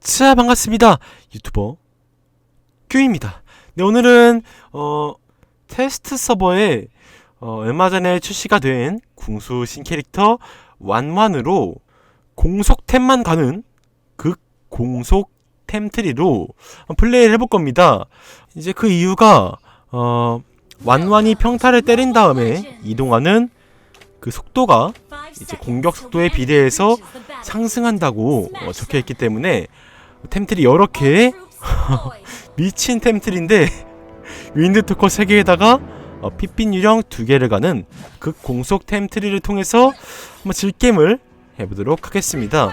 자 반갑습니다. 유튜버 큐입니다. 네 오늘은 어 테스트 서버에 어, 얼마 전에 출시가 된 궁수 신캐릭터 완완으로 공속템만 가는 극 공속 템트리로 플레이를 해볼 겁니다. 이제 그 이유가 어 완완이 평타를 때린 다음에 이동하는 그 속도가 이제 공격 속도에 비례해서 상승한다고 어, 적혀 있기 때문에 템틀이 여러 개 미친 템틀인데 윈드 특허 3개에다가 어, 핏빛 유령 2개를 가는 극 공속 템트리를 통해서 한번 질겜을 해보도록 하겠습니다.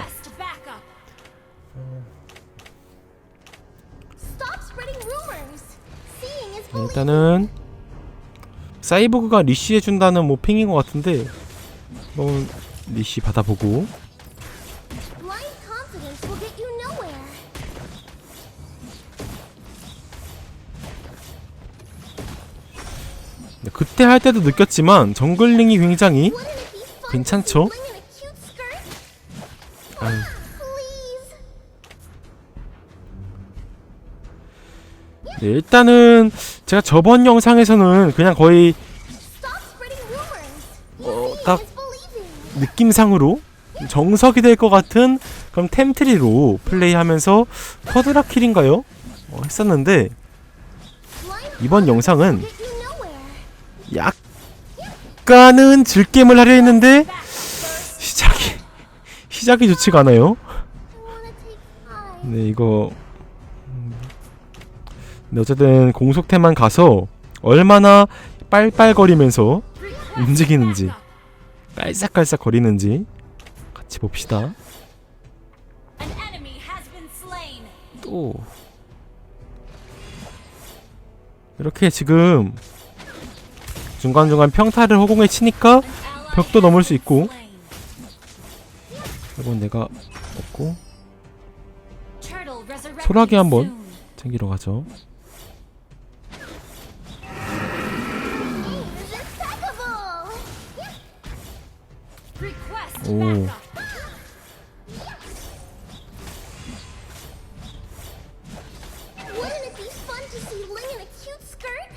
네, 일단은 사이보그가 리시 해준다는 뭐 핑인 것 같은데 뭐 리시 받아보고. 네, 그때 할 때도 느꼈지만 정글링이 굉장히 괜찮죠? 아유. 네, 일단은 제가 저번 영상에서는 그냥 거의 느낌상으로 정석이 될 것 같은 그런 템트리로 플레이하면서 쿼드라킬인가요? 어, 했었는데 이번 영상은. 약간은 질겜을 하려 했는데 시작이 시작이 좋지가 않아요. 네 이거 음, 네, 어쨌든 공속템만 가서 얼마나 빨빨거리면서 움직이는지 깔싹깔싹 거리는지 같이 봅시다. 또 이렇게 지금 중간중간 평타를 허공에 치니까 벽도 넘을 수 있고. 이건 내가 resurrected 소라기 한번. 챙기러 가죠. Skirt?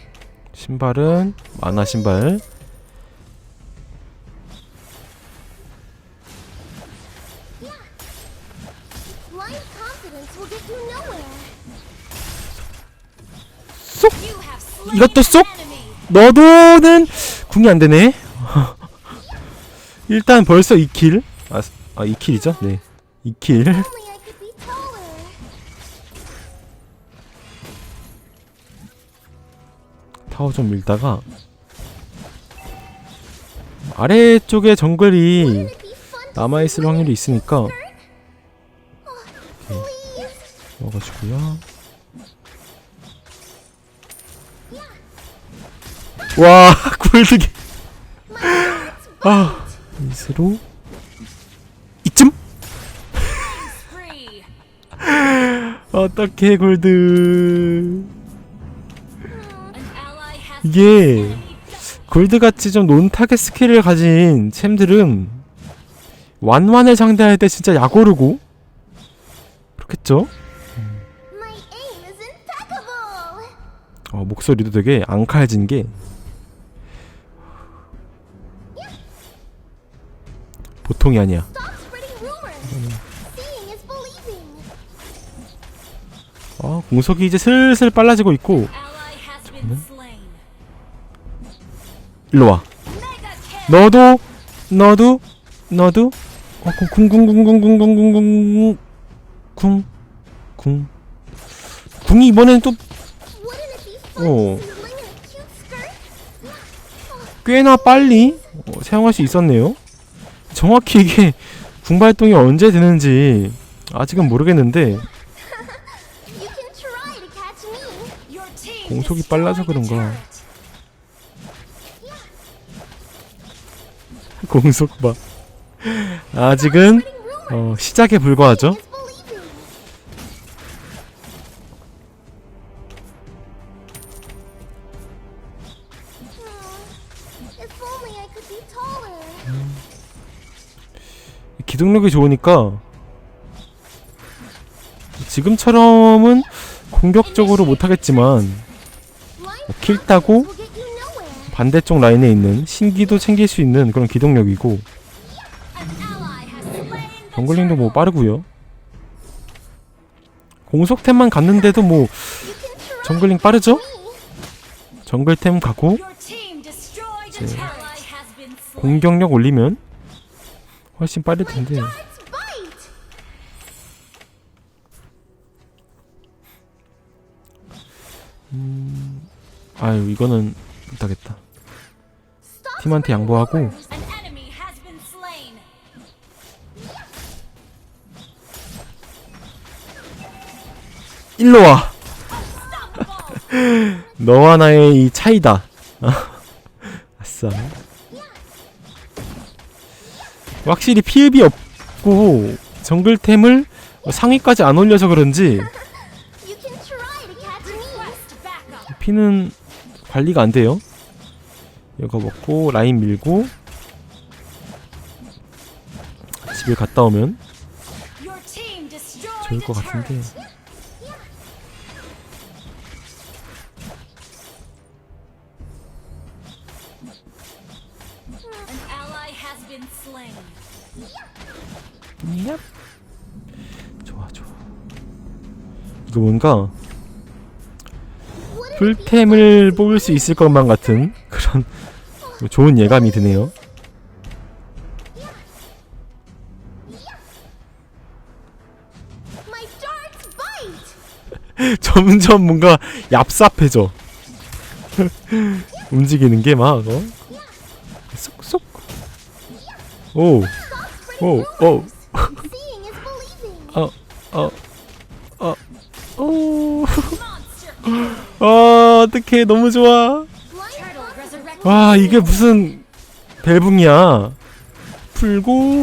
신발은 만화 신발. 쏙 이것도 쏙. 너도는 궁이 안 되네. 일단 벌써 2킬. 아, 아 2킬이죠? 네. 2킬. Only I could be taller. 타워 좀 밀다가 아래쪽에 정글이 Wouldn't it be fun to 남아 있을 확률이 있으니까? 먹어주고요. 와 굴드기. 아 미스로 이쯤? 어떻게 골드? 이게. 골드같이 좀 논타겟 스킬을 가진 챔들은 완완을 상대할 때 진짜 약오르고 그렇겠죠? 어, 목소리도 되게 앙칼진 게 보통이 아니야. 어, 공속이 이제 슬슬 빨라지고 있고 slain. 일로 와. 너도 너도 너도 어, 궁궁궁궁궁궁궁궁궁 궁 궁 궁이 이번엔 또 Wouldn't it be fun 어, to see Ling in a cute skirt? 꽤나 빨리 어, 사용할 수 있었네요. 정확히 이게 궁 발동이 언제 되는지 아직은 모르겠는데 공속이 빨라서 그런가. 공속 봐. 아직은 어, 시작에 불과하죠. 기동력이 좋으니까 지금처럼은 공격적으로 못하겠지만 킬 따고. 반대쪽 라인에 있는 신기도 챙길 수 있는 그런 기동력이고 정글링도 뭐. 빠르고요 공속템만 갔는데도 뭐 정글링 빠르죠? 정글템 가고. 공격력 올리면 훨씬 빠를 텐데 bite. 아유 이거는 못하겠다 팀한테 양보하고. 일로와 Unstoppable. 너와 나의 이 차이다 아싸 확실히 피흡이 없고 정글템을 상위까지 안 올려서 그런지. 피는 관리가 안 돼요. 이거 먹고 라인 밀고 집에 갔다 오면 좋을 것 같은데 얍. 좋아 좋아 이거 뭔가 풀템을 뽑을 수 있을 것만 같은 그런 좋은 예감이 드네요. 점점 뭔가 얍삽해져. 움직이는 게 막, 어? 오, 오, 오. 어, 어, 어, 오. 아, 어떡해. 너무 좋아. 와, 이게 무슨 벨붕이야. 풀고.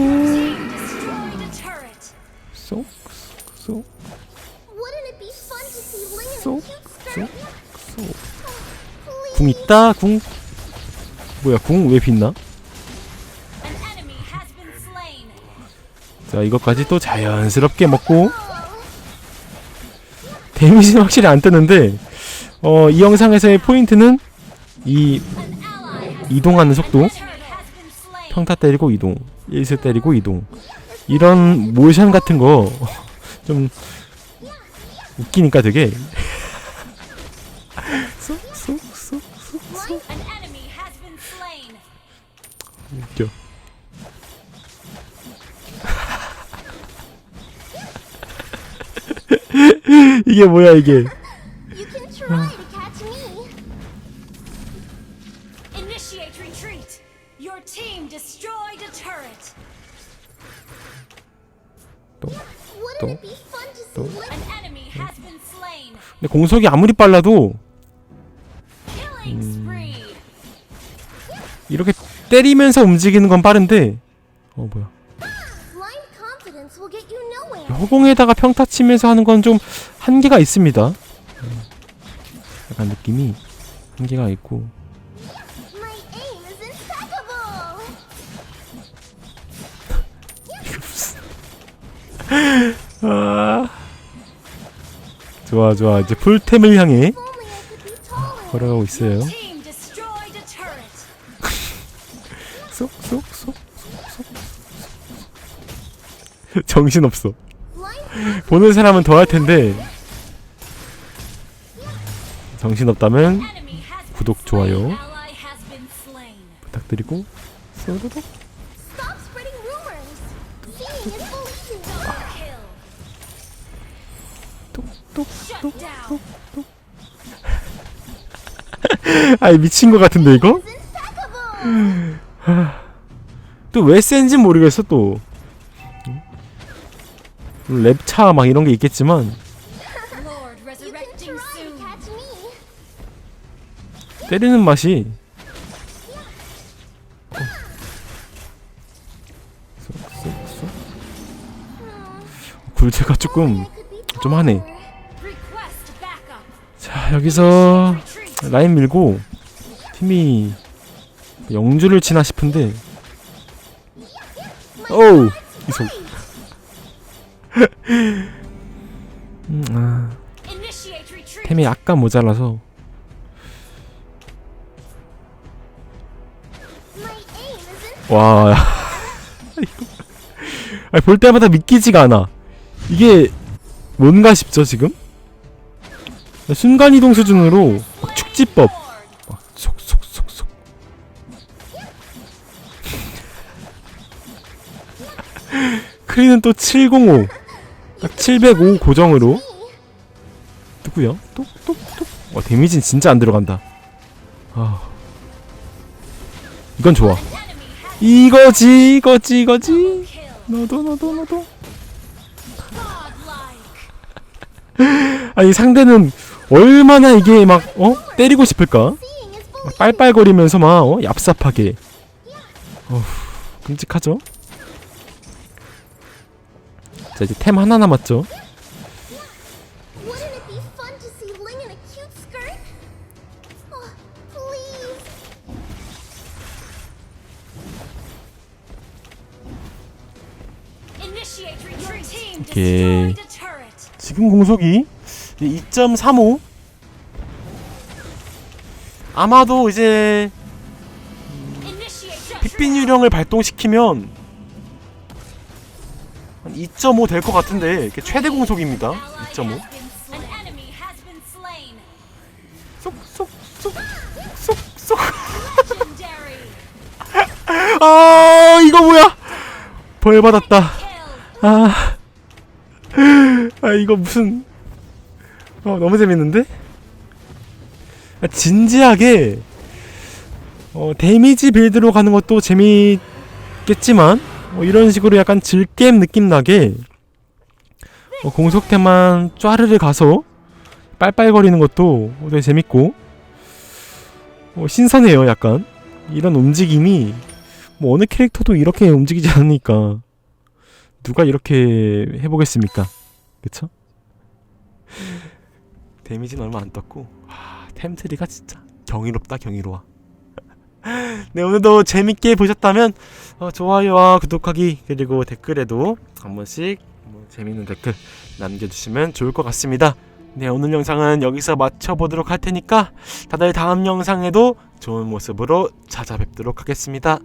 쏙, 쏙, 쏙? 쏙, 쏙. 궁 있다, 궁. 뭐야, 궁 왜 빛나? 자, 이것까지 또 자연스럽게 먹고. 데미지는 확실히 안 뜨는데, 어, 이 영상에서의 포인트는 이 이동하는 속도. 평타 때리고 이동, 일스 때리고 이동. 이런 모션 같은 거 좀 웃기니까 되게 이게 뭐야 이게? You can try to catch me. Initiate retreat. Your team destroyed a turret. 또. 또. it be fun to see 또. Ling An enemy has been slain. 근데 공속이 아무리 빨라도 Killing spree. 이렇게 때리면서 움직이는 건 빠른데 어 뭐야 허공에다가 평타 치면서 하는 건 좀 한계가 있습니다 음, 약간 느낌이 한계가 있고 아 좋아 좋아 이제 풀템을 향해. 걸어가고 있어요. 쏙쏙쏙 정신없어 보는 사람은 더 할 텐데 정신없다면 구독. 좋아요. 부탁드리고 down. 아이 미친 것 같은데 이거? 또 왜 센진 모르겠어 또 음, 랩차 막 이런 게 있겠지만. 때리는 맛이 어. 굴제가 조금 좀 하네. 자 여기서. 라인 밀고 팀이 영주를 치나 싶은데 오우 이속. 음, 아. 템이 약간 모자라서 와. 아니, 볼 때마다 믿기지가 않아. 이게 뭔가 싶죠 지금? 순간 이동 수준으로 막 축지법. 크리는 또 705, 딱 705 고정으로 누구야? 똑똑똑. 와 데미지는 진짜 안 들어간다. 아, 이건 좋아. 이거지 이거지 이거지. 너도 너도 너도. 아니 상대는 얼마나 이게 막 어 때리고 싶을까 막. 빨빨거리면서 막 어? 얍삽하게 어후 끔찍하죠 자 이제 템 하나 남았죠? Oh, turret. 지금 공속이 2.35 아마도 이제 retreat. 유령을 발동시키면 한 2.5 될 것 같은데 이게 최대 공속입니다 Ally 2.5 has been slain. An enemy has been slain. 쏙쏙쏙쏙쏙. 아 이거 뭐야 벌 받았다. 아, 아 이거 무슨 어 너무 재밌는데 아, 진지하게 어 데미지 빌드로 가는 것도 재밌겠지만 어, 이런 식으로 약간 즐겜 느낌 나게 어, 공속템만 쫘르르 가서 빨빨거리는 것도 되게 재밌고 어, 신선해요 약간 이런 움직임이 뭐 어느 캐릭터도 이렇게 움직이지 않으니까 누가 이렇게 해보겠습니까? 그쵸? 데미지는 얼마 안 떴고 와, 템트리가 진짜 경이롭다 경이로워 네 오늘도 재밌게 보셨다면 어, 좋아요와 구독하기 그리고 댓글에도 한 번씩 뭐 재밌는 댓글 남겨주시면 좋을 것 같습니다. 네 오늘 영상은 여기서 마쳐보도록 할 테니까 다들 다음 영상에도 좋은 모습으로 찾아뵙도록 하겠습니다